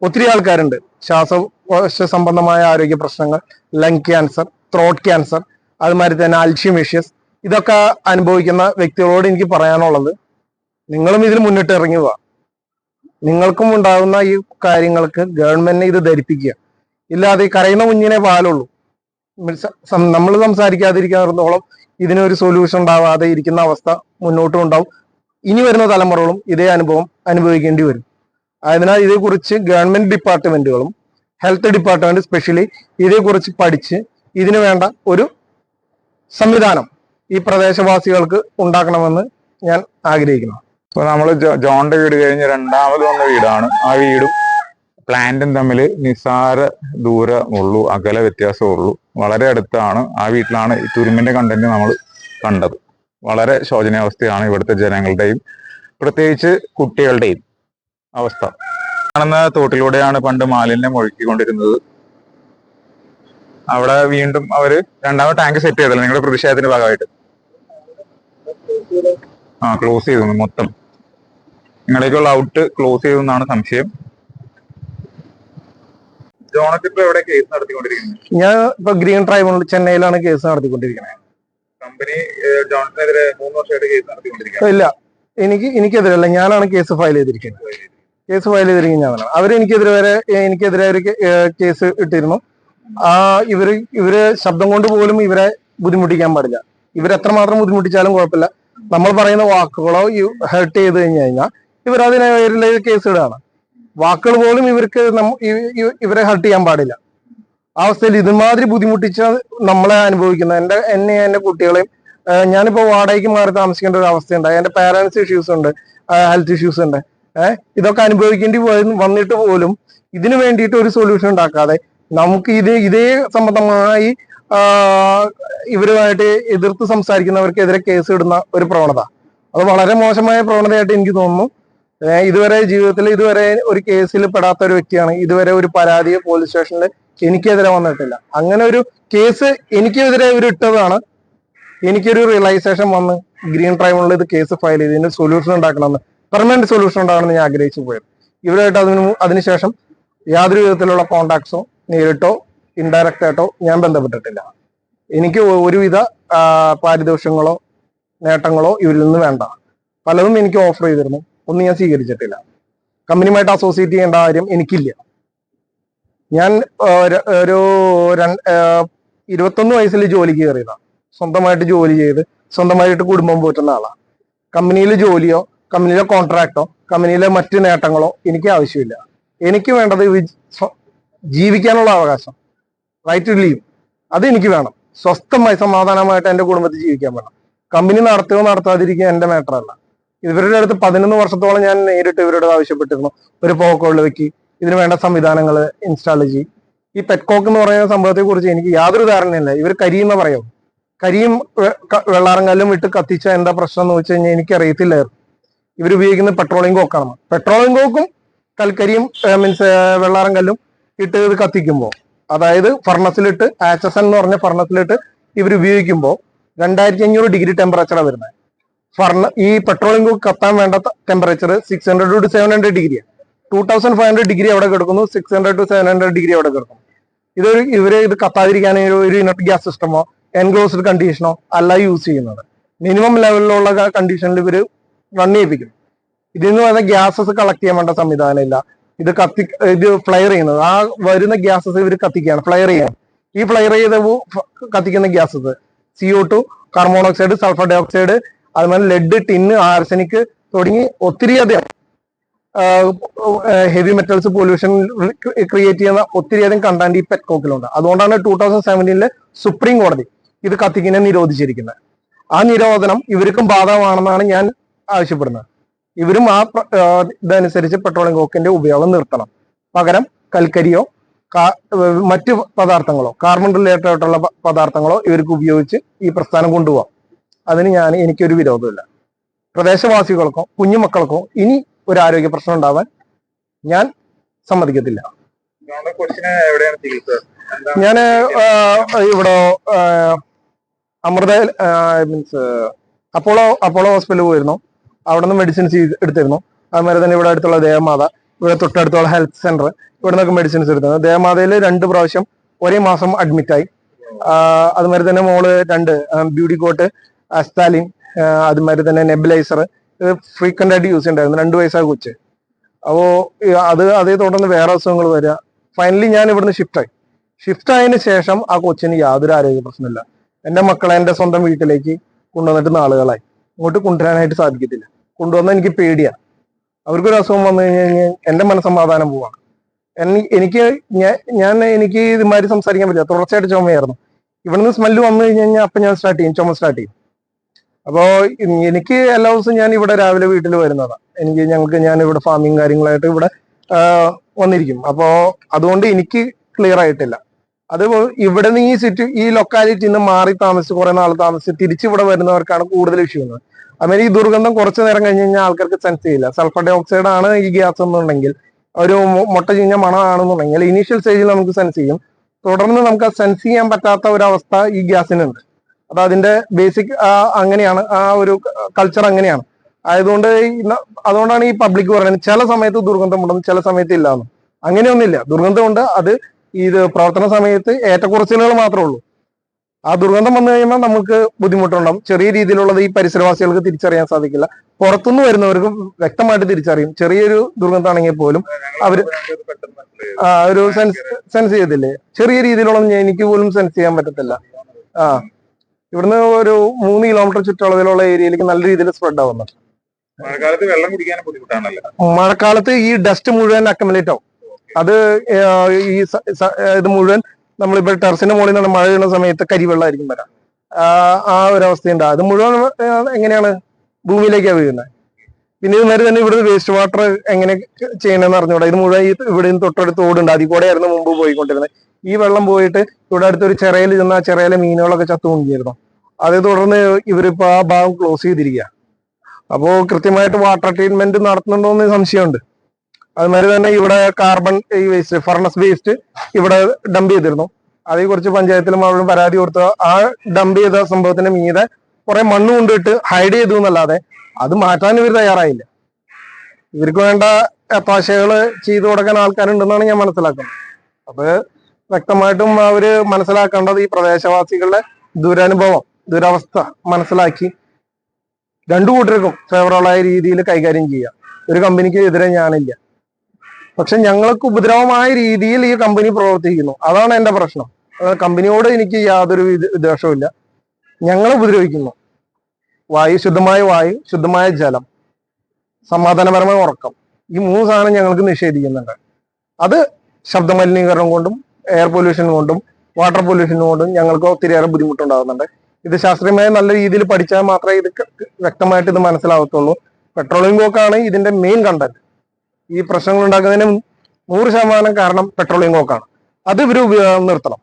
Speaker 1: ഒത്തിരി ആൾക്കാരുണ്ട്. ശ്വാസകോശ സംബന്ധമായ ആരോഗ്യ പ്രശ്നങ്ങൾ ലങ് ക്യാൻസർ ത്രോട്ട് ക്യാൻസർ അതുമാതിരി തന്നെ അൽഷിമേഷ്യസ് ഇതൊക്കെ അനുഭവിക്കുന്ന വ്യക്തികളോട് എനിക്ക് പറയാനുള്ളത് നിങ്ങളും ഇതിൽ മുന്നിട്ട് ഇറങ്ങുക നിങ്ങൾക്കും ഉണ്ടാകുന്ന ഈ കാര്യങ്ങൾക്ക് ഗവൺമെന്റിനെ ഇത് ധരിപ്പിക്കുക. ഇല്ലാതെ കരയുന്ന കുഞ്ഞിനെ പാലുള്ളൂ. നമ്മൾ സംസാരിക്കാതിരിക്കാറുന്നോളം ഇതിനൊരു സൊല്യൂഷൻ ഉണ്ടാവാതെ ഇരിക്കുന്ന അവസ്ഥ മുന്നോട്ടും ഉണ്ടാവും. ഇനി വരുന്ന തലമുറകളും ഇതേ അനുഭവം അനുഭവിക്കേണ്ടി വരും. അതിനാൽ ഇതേക്കുറിച്ച് ഗവൺമെന്റ് ഡിപ്പാർട്ട്മെന്റുകളും ഹെൽത്ത് ഡിപ്പാർട്ട്മെന്റ് സ്പെഷ്യലി ഇതേക്കുറിച്ച് പഠിച്ച് ഇതിനു വേണ്ട ഒരു സംവിധാനം ഈ പ്രദേശവാസികൾക്ക് ഉണ്ടാക്കണമെന്ന് ഞാൻ ആഗ്രഹിക്കുന്നു.
Speaker 4: ഇപ്പൊ നമ്മൾ ജോ- ജോണിന്റെ വീട് കഴിഞ്ഞ് രണ്ടാമത് വന്ന വീടാണ്. ആ വീടും പ്ലാന്റും തമ്മിൽ നിസ്സാര ദൂരമുള്ളൂ അകല വ്യത്യാസമുള്ളൂ വളരെ അടുത്താണ് ആ വീട്ടിലാണ് ഈ തുരുമ്പിന്റെ കണ്ടന്റ് നമ്മൾ കണ്ടത്. വളരെ ശോചനീയാവസ്ഥയാണ് ഇവിടുത്തെ ജനങ്ങളുടെയും പ്രത്യേകിച്ച് കുട്ടികളുടെയും അവസ്ഥ. കാണുന്ന തോട്ടിലൂടെയാണ് പണ്ട് മാലിന്യം ഒഴുക്കിക്കൊണ്ടിരുന്നത്. അവിടെ വീണ്ടും അവർ രണ്ടാമത് ടാങ്ക് സെറ്റ് ചെയ്തല്ലോ നിങ്ങളുടെ പ്രതിഷേധത്തിന്റെ ഭാഗമായിട്ട്. ആ ക്ലോസ് ചെയ്തു മൊത്തം. നിങ്ങളേക്കുള്ള ഔട്ട് ക്ലോസ് ചെയ്തു എന്നാണ് സംശയം. ജോണറ്റ് ഇപ്പൊ എവിടെ കേസ് നടത്തിക്കൊണ്ടിരിക്കുന്നത്?
Speaker 1: ഞാൻ ഇപ്പൊ ഗ്രീൻ ട്രൈബ്യൂണൽ ചെന്നൈയിലാണ് കേസ് നടത്തിക്കൊണ്ടിരിക്കുന്നത്.
Speaker 4: കമ്പനി ജോൺസണെതിരെ മൂന്ന് വർഷമായിട്ട് കേസ് നടത്തിക്കൊണ്ടിരിക്കുക
Speaker 1: ഇല്ല. എനിക്ക് എനിക്കെതിരല്ല. ഞാനാണ് കേസ് ഫയൽ ചെയ്തിരിക്കുന്നത്. കേസ് ഫയൽ ചെയ്തിരിക്കുന്ന ഞാനാണ്. അവരെനിക്കെതിരെ വരെ എനിക്കെതിരെ ഒരു കേസ് ഇട്ടിരുന്നു. ആ ഇവർ ഇവർ ശബ്ദം കൊണ്ട് പോലും ഇവരെ ബുദ്ധിമുട്ടിക്കാൻ പാടില്ല. ഇവരെത്രമാത്രം ബുദ്ധിമുട്ടിച്ചാലും കുഴപ്പമില്ല. നമ്മൾ പറയുന്ന വാക്കുകളോ ഹേർട്ട് ചെയ്ത് കഴിഞ്ഞു കഴിഞ്ഞാൽ ഇവർ അതിനെ കേസ് ഇടുകയാണ്. വാക്കുകൾ പോലും ഇവർക്ക് ഇവരെ ഹർട്ട് ചെയ്യാൻ പാടില്ല. അവസ്ഥയിൽ ഇതുമാതിരി ബുദ്ധിമുട്ടിച്ച നമ്മളെ അനുഭവിക്കുന്ന. എന്റെ എന്നെ എന്റെ കുട്ടികളെയും ഞാനിപ്പോൾ ഞാനിപ്പോ വാടകയ്ക്ക് മാറി താമസിക്കേണ്ട ഒരു അവസ്ഥയുണ്ട്. എന്റെ പാരന്റ്സ് ഇഷ്യൂസ് ഉണ്ട് ഹെൽത്ത് ഇഷ്യൂസ് ഉണ്ട്. ഏഹ് ഇതൊക്കെ അനുഭവിക്കേണ്ടി വന്നിട്ട് പോലും ഇതിനു വേണ്ടിയിട്ട് ഒരു സൊല്യൂഷൻ ഉണ്ടാക്കാതെ നമുക്ക് ഇത് ഇതേ സംബന്ധമായി ഇവരുമായിട്ട് എതിർത്ത് സംസാരിക്കുന്നവർക്കെതിരെ കേസ് ഇടുന്ന ഒരു പ്രവണത. അത് വളരെ മോശമായ പ്രവണതയായിട്ട് എനിക്ക് തോന്നുന്നു. ഇതുവരെ ജീവിതത്തിൽ ഇതുവരെ ഒരു കേസിൽ പെടാത്ത ഒരു വ്യക്തിയാണ്. ഇതുവരെ ഒരു പരാതി പോലീസ് സ്റ്റേഷനിൽ എനിക്കെതിരെ വന്നിട്ടില്ല. അങ്ങനെ ഒരു കേസ് എനിക്കെതിരെ ഇവർ ഇട്ടതാണ്. എനിക്കൊരു റിയലൈസേഷൻ വന്ന് ഗ്രീൻ ട്രൈബ്യൂണലിൽ ഇത് കേസ് ഫയൽ ചെയ്ത് ഇതിന്റെ സൊല്യൂഷൻ ഉണ്ടാക്കണമെന്ന് പെർമനന്റ് സൊല്യൂഷൻ ഉണ്ടാകണമെന്ന് ഞാൻ ആഗ്രഹിച്ചു പോയത്. ഇവരായിട്ട് അതിന് അതിനുശേഷം യാതൊരു വിധത്തിലുള്ള കോണ്ടാക്ട്സോ നേരിട്ടോ ഇൻഡയറക്റ്റ് ആയിട്ടോ ഞാൻ ബന്ധപ്പെട്ടിട്ടില്ല. എനിക്ക് ഒരുവിധ പാരിദോഷങ്ങളോ നേട്ടങ്ങളോ ഇവരിൽ നിന്ന് വേണ്ട. പലതും എനിക്ക് ഓഫർ ചെയ്തിരുന്നു. ഒന്നും ഞാൻ സ്വീകരിച്ചിട്ടില്ല. കമ്പനിയുമായിട്ട് അസോസിയേറ്റ് ചെയ്യേണ്ട കാര്യം എനിക്കില്ല. ഞാൻ ഒരു- ഇരുപത്തൊന്ന് വയസ്സിൽ ജോലിക്ക് കയറിയതാണ് സ്വന്തമായിട്ട് ജോലി ചെയ്ത് സ്വന്തമായിട്ട് കുടുംബം പോറ്റുന്ന ആളാണ് കമ്പനിയിൽ ജോലിയോ കമ്പനിയിലെ കോൺട്രാക്ടോ കമ്പനിയിലെ മറ്റ് നേട്ടങ്ങളോ എനിക്ക് ആവശ്യമില്ല. എനിക്ക് വേണ്ടത് ജീവിക്കാനുള്ള അവകാശം. റൈറ്റ് ടു ലീവ് അത് എനിക്ക് വേണം. സ്വസ്ഥമായി സമാധാനമായിട്ട് എന്റെ കുടുംബത്തിൽ ജീവിക്കാൻ വേണം. കമ്പനി നടത്തുകയോ നടത്താതിരിക്കുക എന്റെ മാറ്ററല്ല ഇവരുടെ അടുത്ത് പതിനൊന്ന് വർഷത്തോളം ഞാൻ നേരിട്ട് ഇവരോട് ആവശ്യപ്പെട്ടിരുന്നു. ഒരു പോക്കുള്ളവയ്ക്ക് ഇതിന് വേണ്ട സംവിധാനങ്ങൾ ചെയ്യും ഈ പെറ്റ്കോക്ക് എന്ന് പറയുന്ന സംഭവത്തെ കുറിച്ച് എനിക്ക് യാതൊരു ധാരണയില്ല. ഇവർ കരിയെന്ന് പറയും കരിയും വെള്ളാറങ്കാലും വിട്ട് കത്തിച്ച എന്താ പ്രശ്നം എന്ന് വെച്ച് കഴിഞ്ഞാൽ എനിക്ക് അറിയത്തില്ലായിരുന്നു. ഇവർ ഉപയോഗിക്കുന്ന പെട്രോളിയം കോക്കാണ് പെട്രോളിയം കോക്കും കൽക്കരിയും മീൻസ് വെള്ളാറങ്കല്ലും ഇട്ട് ഇത് കത്തിക്കുമ്പോൾ അതായത് ഫർണസിലിട്ട് ആച്ചസൻ എന്ന് പറഞ്ഞ ഫർണസിലിട്ട് ഇവർ ഉപയോഗിക്കുമ്പോൾ രണ്ടായിരത്തി അഞ്ഞൂറ് ഡിഗ്രി ടെമ്പറേച്ചറാണ് വരുന്നത് ഫർണ ഈ പെട്രോളിയം കോക്ക് കത്താൻ വേണ്ട temperature six hundred to seven hundred ഡിഗ്രിയാണ് two thousand five hundred degree അവിടെ കിടക്കുന്നു six hundred to seven hundred degree അവിടെ കിടക്കുന്നു. ഇത് ഇവർ ഇത് കത്താതിരിക്കാൻ ഒരു ഇനർട്ട് ഗ്യാസ് സിസ്റ്റമോ എൻക്ലോസ്ഡ് കണ്ടീഷനോ അല്ല യൂസ് ചെയ്യുന്നത്. മിനിമം ലെവലിലുള്ള കണ്ടീഷനിൽ ഇവർ റൺ ചെയ്യിപ്പിക്കും. ഇതിൽ നിന്ന് വരുന്ന ഗ്യാസസ് കളക്ട് ചെയ്യാൻ വേണ്ട സംവിധാനം ഇല്ല. ഇത് കത്തി ഇത് ഫ്ലയർ ചെയ്യുന്നത്. ആ വരുന്ന ഗ്യാസസ് ഇവർ കത്തിക്കുകയാണ് ഫ്ലയർ ചെയ്യാണ് ഈ ഫ്ലയർ ചെയ്ത കത്തിക്കുന്ന gases C O two carbon monoxide sulphur dioxide oxide അതുപോലെ ലെഡ് ടിന്ന് ആർസനിക് തുടങ്ങി ഒത്തിരി അധികം ഹെവി മെറ്റൽസ് പൊല്യൂഷൻ ക്രിയേറ്റ് ചെയ്യുന്ന ഒത്തിരിയധികം കണ്ടന്റ് ഈ പെറ്റ്കോക്കിലുണ്ട് അതുകൊണ്ടാണ് ടൂ തൗസൻഡ് സെവന്റീനിലെ സുപ്രീം കോടതി ഇത് കത്തിക്കിനെ നിരോധിച്ചിരിക്കുന്നത്. ആ നിരോധനം ഇവർക്കും ബാധകമാണെന്നാണ് ഞാൻ ആവശ്യപ്പെടുന്നത്. ഇവരും ആ ഇതനുസരിച്ച് പെട്രോളിയം കോക്കിന്റെ ഉപയോഗം നിർത്തണം. പകരം കൽക്കരിയോ മറ്റ് പദാർത്ഥങ്ങളോ കാർബൺ റിലേറ്റഡ് ആയിട്ടുള്ള പദാർത്ഥങ്ങളോ ഇവർക്ക് ഉപയോഗിച്ച് ഈ പ്രസ്ഥാനം കൊണ്ടുപോകാം അതിന് ഞാൻ എനിക്കൊരു വിരോധമില്ല പ്രദേശവാസികൾക്കോ കുഞ്ഞുമക്കൾക്കോ ഇനി ഒരു ആരോഗ്യ പ്രശ്നം ഉണ്ടാവാൻ ഞാൻ സമ്മതിക്കത്തില്ല. ഞാൻ ഇവിടെ അമൃത മീൻസ് അപ്പോളോ അപ്പോളോ ഹോസ്പിറ്റലിൽ പോയിരുന്നു. അവിടെ നിന്ന് മെഡിസിൻസ് എടുത്തിരുന്നു. അതുമാതിരി തന്നെ ഇവിടെ അടുത്തുള്ള ദേവമാത ഇവിടെ തൊട്ടടുത്തുള്ള ഹെൽത്ത് സെന്റർ ഇവിടെ നിന്നൊക്കെ മെഡിസിൻസ് എടുത്തിരുന്നു. ദേവമാതയിൽ രണ്ട് പ്രാവശ്യം ഒരേ മാസം അഡ്മിറ്റായി അതുമാതിരി തന്നെ മോൾ രണ്ട് ബ്യൂട്ടി കോട്ട് അസ്താലിൻ അതുമാതിരി തന്നെ നെബിലൈസർ ഫ്രീക്വന്റ് ആയിട്ട് യൂസ് ചെയ്യണ്ടായിരുന്നു. രണ്ട് വയസ്സാ കൊച്ച്. അപ്പോ അത് അതേ തുടർന്ന് വേറെ അസുഖങ്ങൾ വരിക ഫൈനലി ഞാൻ ഇവിടുന്ന് ഷിഫ്റ്റ് ആയി. ഷിഫ്റ്റ് ആയതിനു ശേഷം ആ കൊച്ചിന് യാതൊരു ആരോഗ്യ പ്രശ്നമില്ല എന്റെ മക്കളെ എന്റെ സ്വന്തം വീട്ടിലേക്ക് കൊണ്ടുവന്നിട്ട് നാളുകളായി. ഇങ്ങോട്ട് കൊണ്ടുവരാനായിട്ട് സാധിക്കത്തില്ല. കൊണ്ടുവന്ന എനിക്ക് പേടിയാ. അവർക്കൊരു അസുഖം വന്നു കഴിഞ്ഞ് കഴിഞ്ഞാൽ എന്റെ മനസ്സമാധാനം പോവാണ്. എനിക്ക് ഞാൻ ഞാൻ എനിക്ക് ഇതുമാതിരി സംസാരിക്കാൻ പറ്റില്ല. തുടർച്ചയായിട്ട് ചുമയായിരുന്നു. ഇവിടുന്ന് സ്മെല്ല് വന്നു കഴിഞ്ഞു കഴിഞ്ഞാൽ അപ്പൊ ഞാൻ സ്റ്റാർട്ട് ചെയ്യും. ചുമ സ്റ്റാർട്ട് ചെയ്യും. അപ്പോ എനിക്ക് എല്ലാ ദിവസവും ഞാൻ ഇവിടെ രാവിലെ വീട്ടിൽ വരുന്നതാണ് എനിക്ക് ഞങ്ങൾക്ക് ഞാൻ ഇവിടെ ഫാമിങ് കാര്യങ്ങളായിട്ട് ഇവിടെ വന്നിരിക്കും. അപ്പോ അതുകൊണ്ട് എനിക്ക് ക്ലിയർ ആയിട്ടില്ല. അത് ഇവിടെ നിന്ന് ഈ സിറ്റി ഈ ലൊക്കാലിറ്റിയിൽ നിന്ന് മാറി താമസിച്ച് കുറെ നാൾ താമസിച്ച് തിരിച്ച് ഇവിടെ വരുന്നവർക്കാണ് കൂടുതൽ ഇഷ്യൂ ഉള്ളത് അതുമാതിരി ഈ ദുർഗന്ധം കുറച്ച് നേരം കഴിഞ്ഞ് കഴിഞ്ഞാൽ ആൾക്കാർക്ക് സെൻസ് ചെയ്യില്ല. സൾഫർ ഡൈ ഓക്സൈഡ് ആണ് ഈ ഗ്യാസ് എന്നുണ്ടെങ്കിൽ ഒരു മുട്ട ചീഞ്ഞ മണമാണെന്നുണ്ടെങ്കിൽ ഇനീഷ്യൽ സ്റ്റേജിൽ നമുക്ക് സെൻസ് ചെയ്യും. തുടർന്ന് നമുക്ക് സെൻസ് ചെയ്യാൻ പറ്റാത്ത ഒരു അവസ്ഥ ഈ ഗ്യാസിനുണ്ട് അത് അതിന്റെ ബേസിക് അങ്ങനെയാണ് ആ ഒരു കൾച്ചർ അങ്ങനെയാണ്. ആയതുകൊണ്ട് അതുകൊണ്ടാണ് ഈ പബ്ലിക് പറയുന്നത് ചില സമയത്ത് ദുർഗന്ധം ഉണ്ടെന്ന് ചില സമയത്ത് ഇല്ലാന്ന്. അങ്ങനെയൊന്നുമില്ല. ദുർഗന്ധമുണ്ട് അത് ഇത് പ്രവർത്തന സമയത്ത് ഏറ്റക്കുറച്ചിലുകൾ മാത്രമേ ഉള്ളൂ. ആ ദുർഗന്ധം വന്നു കഴിയുമ്പോൾ നമുക്ക് ബുദ്ധിമുട്ടുണ്ടാവും. ചെറിയ രീതിയിലുള്ളത് ഈ പരിസരവാസികൾക്ക് തിരിച്ചറിയാൻ സാധിക്കില്ല. പുറത്തുനിന്ന് വരുന്നവർക്ക് വ്യക്തമായിട്ട് തിരിച്ചറിയും. ചെറിയൊരു ദുർഗന്ധമാണെങ്കിൽ പോലും അവർ ഒരു സെൻസ് സെൻസ് ചെയ്തില്ലേ ചെറിയ രീതിയിലുള്ള എനിക്ക് പോലും സെൻസ് ചെയ്യാൻ പറ്റത്തില്ല. ആ. ഇവിടുന്ന് ഒരു മൂന്ന് കിലോമീറ്റർ ചുറ്റളവിലുള്ള ഏരിയയിലേക്ക് നല്ല രീതിയിൽ സ്പ്രെഡ് ആവുന്നു.
Speaker 2: മഴക്കാലത്ത് വെള്ളം കുടിക്കാനും ബുദ്ധിമുട്ടാണല്ലോ?
Speaker 1: മഴക്കാലത്ത് ഈ ഡസ്റ്റ് മുഴുവൻ അക്കമലേറ്റ് ആവും. അത് ഈ ഇത് മുഴുവൻ നമ്മളിപ്പോ ടെറസിന്റെ മുകളിൽ നിന്ന് മഴ വീണ സമയത്ത് കരിവെള്ളമായിരിക്കും വരാം. ആ, ഒരു അവസ്ഥയുണ്ട് അത് മുഴുവൻ എങ്ങനെയാണ്? ഭൂമിയിലേക്കാണ് വീഴുന്നത് പിന്നെ നേരെ തന്നെ ഇവിടുന്ന് വേസ്റ്റ് വാട്ടർ എങ്ങനെ ചെയ്യണമെന്ന് അറിഞ്ഞൂടാ. ഇത് മുഴുവൻ ഇവിടെ നിന്ന് തൊട്ടടുത്ത് ഓടുണ്ട്. അതിൽ കൂടെ ആയിരുന്നു മുമ്പ് പോയിക്കൊണ്ടിരുന്നത്. ഈ വെള്ളം പോയിട്ട് ഇവിടെ അടുത്തൊരു ചിറയിൽ ചെന്ന ആ ചിറയിലെ മീനുകളൊക്കെ ചത്തു മുങ്ങിയിരുന്നു. അതേ തുടർന്ന് ഇവരിപ്പോ ആ ഭാഗം ക്ലോസ് ചെയ്തിരിക്കുക അപ്പോ കൃത്യമായിട്ട് വാട്ടർ ട്രീറ്റ്മെന്റ് നടത്തുന്നുണ്ടോ എന്ന് സംശയമുണ്ട്. അതുമാതിരി തന്നെ ഇവിടെ കാർബൺ ഈ വേസ്റ്റ് ഫർണസ് വേസ്റ്റ് ഇവിടെ ഡംപ് ചെയ്തിരുന്നു. അതേ കുറിച്ച് പഞ്ചായത്തിലും അവിടെ പരാതി കൊടുത്ത ആ ഡംപ് ചെയ്ത സംഭവത്തിന് മീതെ കുറെ മണ്ണ് കൊണ്ടിട്ട് ഹൈഡ് ചെയ്തു എന്നല്ലാതെ അത് മാറ്റാൻ ഇവർ തയ്യാറായില്ല. ഇവർക്ക് വേണ്ട ഒത്താശകൾ ചെയ്തു കൊടുക്കാൻ ആൾക്കാരുണ്ടെന്നാണ് ഞാൻ മനസ്സിലാക്കുന്നത്. അപ്പൊ വ്യക്തമായിട്ടും അവർ മനസ്സിലാക്കേണ്ടത് ഈ പ്രദേശവാസികളുടെ ദുരനുഭവം ദുരവസ്ഥ മനസ്സിലാക്കി രണ്ടു കൂട്ടർക്കും ഫേവറബിളായ രീതിയിൽ കൈകാര്യം ചെയ്യാം ഒരു കമ്പനിക്ക് എതിരെ ഞാനില്ല. പക്ഷെ ഞങ്ങൾക്ക് ഉപദ്രവമായ രീതിയിൽ ഈ കമ്പനി പ്രവർത്തിക്കുന്നു. അതാണ് എന്റെ പ്രശ്നം. കമ്പനിയോട് എനിക്ക് യാതൊരു വിദ്വേഷവുമില്ല ഞങ്ങൾ ഉപദ്രവിക്കുന്നു. വായു ശുദ്ധമായ വായു ശുദ്ധമായ ജലം സമാധാനപരമായ ഉറക്കം ഈ മൂന്ന് സാധനം ഞങ്ങൾക്ക് നിഷേധിക്കുന്നുണ്ട്. അത് ശബ്ദമലിനീകരണം കൊണ്ടും എയർ പൊല്യൂഷൻ കൊണ്ടും വാട്ടർ പൊല്യൂഷൻ കൊണ്ടും ഞങ്ങൾക്ക് ഒത്തിരിയേറെ ബുദ്ധിമുട്ടുണ്ടാകുന്നുണ്ട്. ഇത് ശാസ്ത്രീയമായി നല്ല രീതിയിൽ പഠിച്ചാൽ മാത്രമേ ഇത് വ്യക്തമായിട്ട് ഇത് മനസ്സിലാവത്തുള്ളൂ. പെട്രോളിയം കോക്കാണ് ഇതിന്റെ മെയിൻ കണ്ടന്റ് ഈ പ്രശ്നങ്ങൾ ഉണ്ടാക്കുന്നതിന് നൂറ് ശതമാനം കാരണം പെട്രോളിയം കോക്കാണ് അത് ഇവർ നിർത്തണം.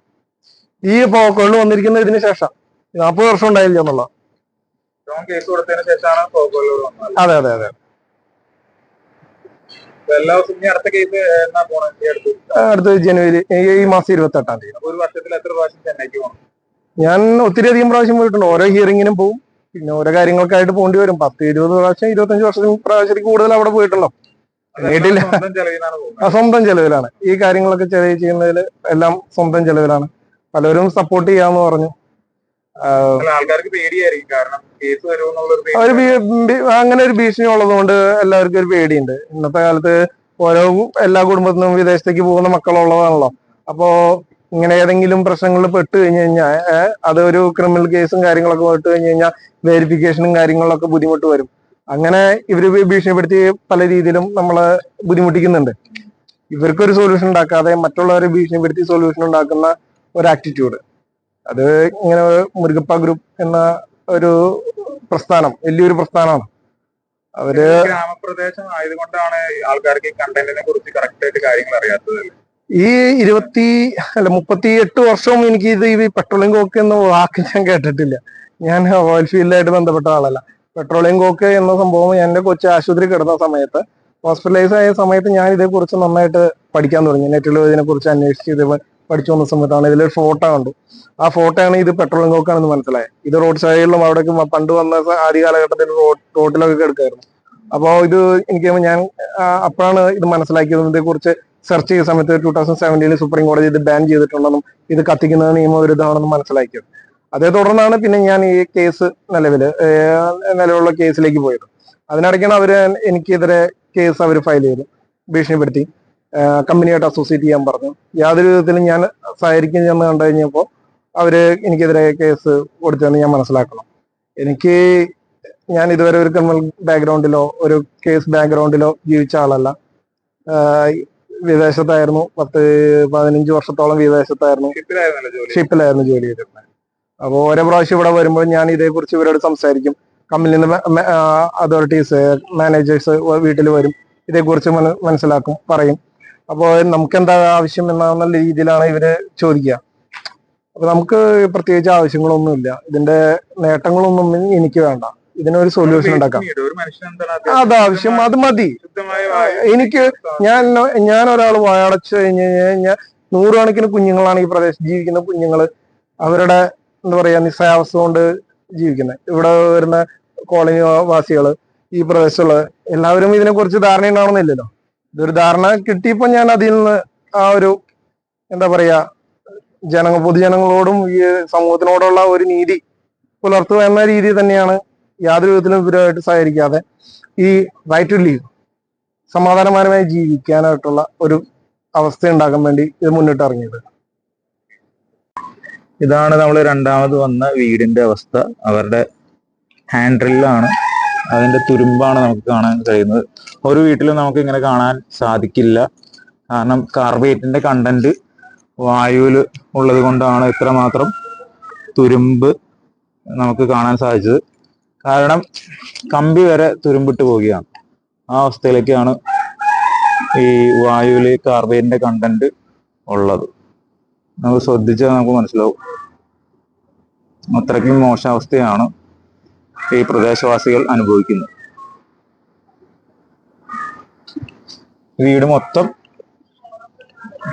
Speaker 1: ഈ പോക്കുകൾ വന്നിരിക്കുന്ന ഇതിന് ശേഷം. നാൽപ്പത് വർഷം ഉണ്ടായില്ല എന്നുള്ള അതെ അതെ അതെ.
Speaker 2: എല്ലാ ദിവസവും ഇനി അടുത്ത കേസ് എന്നാ പോണത് ഈ അടുത്ത്
Speaker 1: അടുത്ത ജനുവരി ഈ മാസം ഇരുപത്തി എട്ടാം തീയതി
Speaker 2: ഒരു വർഷത്തിൽ എത്ര പ്രാവശ്യം ചെന്നൈക്ക് പോകണം
Speaker 1: ഞാൻ ഒത്തിരി അധികം പ്രാവശ്യം പോയിട്ടുണ്ട്. ഓരോ ഹിയറിങ്ങിനും പോകും പിന്നെ ഓരോ കാര്യങ്ങൾക്കായിട്ട് പോകേണ്ടി വരും. പത്ത് ഇരുപത് പ്രാവശ്യം ഇരുപത്തഞ്ച് വർഷം പ്രാവശ്യത്തിൽ കൂടുതൽ അവിടെ പോയിട്ടുണ്ടോ? വീട്ടിൽ
Speaker 2: സ്വന്തം
Speaker 1: ചെലവിലാണ് ഈ കാര്യങ്ങളൊക്കെ ചെയ്യുന്നതിൽ എല്ലാം സ്വന്തം ചെലവിലാണ്. പലരും സപ്പോർട്ട് ചെയ്യാന്ന് പറഞ്ഞു.
Speaker 2: ആൾക്കാർക്ക് പേടിയായിരിക്കും. കാരണം കേസ്
Speaker 1: ഒരു അങ്ങനെ ഒരു ഭീഷണി ഉള്ളതുകൊണ്ട് എല്ലാവർക്കും ഒരു പേടിയുണ്ട്. ഇന്നത്തെ കാലത്ത് ഓരോ എല്ലാ കുടുംബത്തിനും വിദേശത്തേക്ക് പോകുന്ന മക്കളുള്ളതാണല്ലോ. അപ്പോ ഇങ്ങനെ ഏതെങ്കിലും പ്രശ്നങ്ങളിൽ പെട്ട് കഴിഞ്ഞു കഴിഞ്ഞാൽ അത് ഒരു ക്രിമിനൽ കേസും കാര്യങ്ങളൊക്കെ പെട്ട് കഴിഞ്ഞു കഴിഞ്ഞാൽ വെരിഫിക്കേഷനും കാര്യങ്ങളൊക്കെ ബുദ്ധിമുട്ട് വരും. അങ്ങനെ ഇവർ ഭീഷണിപ്പെടുത്തി പല രീതിയിലും നമ്മളെ ബുദ്ധിമുട്ടിക്കുന്നുണ്ട്. ഇവർക്കൊരു സൊല്യൂഷൻ ഉണ്ടാക്കാതെ മറ്റുള്ളവരെ ഭീഷണിപ്പെടുത്തി സൊല്യൂഷൻ ഉണ്ടാക്കുന്ന ഒരു ആറ്റിറ്റ്യൂഡ് അത് ഇങ്ങനെ മുരുകപ്പ ഗ്രൂപ്പ് എന്ന ഒരു പ്രസ്ഥാനം വലിയൊരു പ്രസ്ഥാനമാണ്. അവർ
Speaker 2: ഗ്രാമപ്രദേശം ആയതുകൊണ്ടാണ് ആൾക്കാർക്ക് ഈ കണ്ടന്റിനെ കുറിച്ച് കറക്റ്റ് ആയിട്ട് കാര്യങ്ങൾ അറിയാത്തത്.
Speaker 1: ഈ ഇരുപത്തി അല്ല മുപ്പത്തി എട്ട് വർഷവും എനിക്ക് ഇത് ഈ പെട്രോളിയം കോക്ക് എന്ന വാക്ക് ഞാൻ കേട്ടിട്ടില്ല. ഞാൻ ഓയിൽ ഫീൽഡായിട്ട് ബന്ധപ്പെട്ട ആളല്ല. പെട്രോളിയം കോക്ക് എന്ന സംഭവം എന്റെ കൊച്ചു ആശുപത്രി കിടന്ന സമയത്ത് ഹോസ്പിറ്റലൈസ് ആയ സമയത്ത് ഞാൻ ഇതേക്കുറിച്ച് നന്നായിട്ട് പഠിക്കാൻ തുടങ്ങി. നെറ്റിൽ ഇതിനെ കുറിച്ച് അന്വേഷിച്ച് ഇത് പഠിച്ചു വന്ന സമയത്താണ് ഇതിലൊരു ഫോട്ടോ കണ്ടു ആ ഫോട്ടോയാണ് ഇത് പെട്രോൾ കോക്കാണെന്ന് മനസ്സിലായത് ഇത് റോഡ് സൈഡിലും അവിടേക്ക് പണ്ട് വന്ന ആദ്യ കാലഘട്ടത്തിൽ റോട്ടിലൊക്കെ കിടക്കായിരുന്നു. അപ്പോൾ ഇത് എനിക്ക് ഞാൻ അപ്പോഴാണ് ഇത് മനസ്സിലാക്കിയത്. ഇതിനെ കുറിച്ച് സെർച്ച് ചെയ്ത സമയത്ത് ടൂ തൗസൻഡ് സെവന്റീനിൽ സുപ്രീം കോടതി ഇത് ബാൻ ചെയ്തിട്ടുണ്ടെന്നും ഇത് കത്തിക്കുന്നത് നിയമവിരുദ്ധമാണെന്നും മനസ്സിലാക്കിയത്. അതേ തുടർന്നാണ് പിന്നെ ഞാൻ ഈ കേസ് നിലവിൽ നിലവിലുള്ള കേസിലേക്ക് പോയത്. അതിനിടയ്ക്കാണ് അവർ എനിക്കെതിരെ കേസ് അവർ ഫയൽ ചെയ്തു ഭീഷണിപ്പെടുത്തി. കമ്പനിയായിട്ട് അസോസിയേറ്റ് ചെയ്യാൻ പറഞ്ഞു. യാതൊരു വിധത്തിലും ഞാൻ സഹകരിക്കും ചെന്ന് കണ്ടു കഴിഞ്ഞപ്പോൾ അവർ എനിക്കെതിരെ കേസ് കൊടുത്തതെന്ന് ഞാൻ മനസ്സിലാക്കണം. എനിക്ക് ഞാൻ ഇതുവരെ ഒരു ക്രിമിനൽ ബാക്ക്ഗ്രൗണ്ടിലോ ഒരു കേസ് ബാക്ക്ഗ്രൗണ്ടിലോ ജീവിച്ച ആളല്ല. വിദേശത്തായിരുന്നു. പത്ത് പതിനഞ്ച് വർഷത്തോളം വിദേശത്തായിരുന്നു. ഷിപ്പിലായിരുന്നു ജോലി ചെയ്തിരുന്നത്. അപ്പോൾ ഓരോ പ്രാവശ്യം ഇവിടെ വരുമ്പോൾ ഞാൻ ഇതേക്കുറിച്ച് ഇവരോട് സംസാരിക്കും. കമ്പനിയിൽ നിന്ന് അതോറിറ്റീസ് മാനേജേഴ്സ് വീട്ടിൽ വരും. ഇതേക്കുറിച്ച് മനസ്സിലാക്കും പറയും. അപ്പോൾ നമുക്ക് എന്താ ആവശ്യം എന്നുള്ള രീതിയിലാണ് ഇവർ ചോദിക്കുക. അപ്പൊ നമുക്ക് പ്രത്യേകിച്ച് ആവശ്യങ്ങളൊന്നുമില്ല. ഇതിന്റെ നേട്ടങ്ങളൊന്നും എനിക്ക് വേണ്ട. ഇതിനൊരു സൊല്യൂഷൻ ഉണ്ടാക്കാം. അത് ആവശ്യം അത് മതി. എനിക്ക് ഞാൻ ഞാൻ ഒരാൾ വായടച്ചു കഴിഞ്ഞു കഴിഞ്ഞാൽ നൂറുകണക്കിന് കുഞ്ഞുങ്ങളാണ് ഈ പ്രദേശത്ത് ജീവിക്കുന്ന കുഞ്ഞുങ്ങൾ അവരുടെ എന്താ പറയാ നിസ്സഹാവസ്ഥ കൊണ്ട് ജീവിക്കുന്നത് ഇവിടെ വരുന്ന കോളനി വാസികൾ ഈ പ്രദേശത്തുള്ള എല്ലാവരും ഇതിനെ കുറിച്ച് ധാരണ ഉണ്ടാവണമെന്നില്ലല്ലോ ഇതൊരു ധാരണ കിട്ടിയപ്പോ ഞാൻ അതിൽ നിന്ന് ആ ഒരു എന്താ പറയാ ജനങ്ങ പൊതുജനങ്ങളോടും ഈ സമൂഹത്തിനോടുള്ള ഒരു നീതി പുലർത്തുക എന്ന രീതി തന്നെയാണ് യാതൊരു വിധത്തിലും ഇവരുമായിട്ട് സഹകരിക്കാതെ ഈ റൈറ്റ് ടു ലീവ് സമാധാനപരമായി ജീവിക്കാനായിട്ടുള്ള ഒരു അവസ്ഥ ഉണ്ടാക്കാൻ വേണ്ടി ഇത് മുന്നിട്ട് ഇറങ്ങിയത്.
Speaker 4: ഇതാണ് നമ്മൾ രണ്ടാമത് വന്ന വീടിന്റെ അവസ്ഥ. അവരുടെ ഹാൻഡ് അതിന്റെ തുരുമ്പാണ് നമുക്ക് കാണാൻ കഴിയുന്നത്. ഒരു വീട്ടിലും നമുക്ക് ഇങ്ങനെ കാണാൻ സാധിക്കില്ല. കാരണം കാർബേറ്റിന്റെ കണ്ടന്റ് വായുവിൽ ഉള്ളത് കൊണ്ടാണ് ഇത്രമാത്രം തുരുമ്പ് നമുക്ക് കാണാൻ സാധിച്ചത്. കാരണം കമ്പി വരെ തുരുമ്പിട്ട് പോവുകയാണ്. ആ അവസ്ഥയിലേക്കാണ് ഈ വായുവിൽ കാർബേറ്റിന്റെ കണ്ടന്റ് ഉള്ളത്. നമുക്ക് ശ്രദ്ധിച്ചാൽ നമുക്ക് മനസ്സിലാവും. അത്രയ്ക്കും മോശാവസ്ഥയാണ് ഈ പ്രദേശവാസികൾ അനുഭവിക്കുന്നു. വീട് മൊത്തം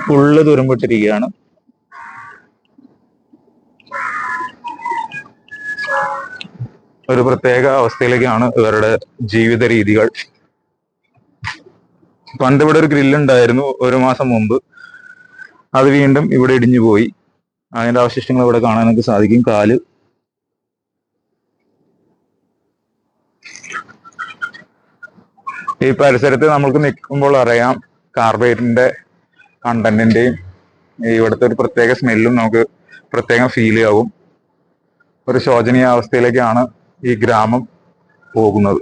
Speaker 4: ഫുള്ള് തുരുമ്പിട്ടിരിക്കുകയാണ്. ഒരു പ്രത്യേക അവസ്ഥയിലേക്കാണ് ഇവരുടെ ജീവിത രീതികൾ. പണ്ട് ഇവിടെ ഒരു ഗ്രില്ലുണ്ടായിരുന്നു ഒരു മാസം മുമ്പ്. അത് വീണ്ടും ഇവിടെ ഇടിഞ്ഞു പോയി അതിന്റെ അവശിഷ്ടങ്ങൾ ഇവിടെ കാണാനൊക്കെ സാധിക്കും. കാൽ ഈ പരിസരത്ത് നമ്മൾക്ക് നിൽക്കുമ്പോൾ അറിയാം കാർബേറ്റിന്റെ കണ്ടന്റിന്റെയും ഇവിടുത്തെ ഒരു പ്രത്യേക സ്മെല്ലും നമുക്ക് പ്രത്യേകം ഫീൽ ആവും ഒരു ശോചനീയ അവസ്ഥയിലേക്കാണ് ഈ ഗ്രാമം പോകുന്നത്.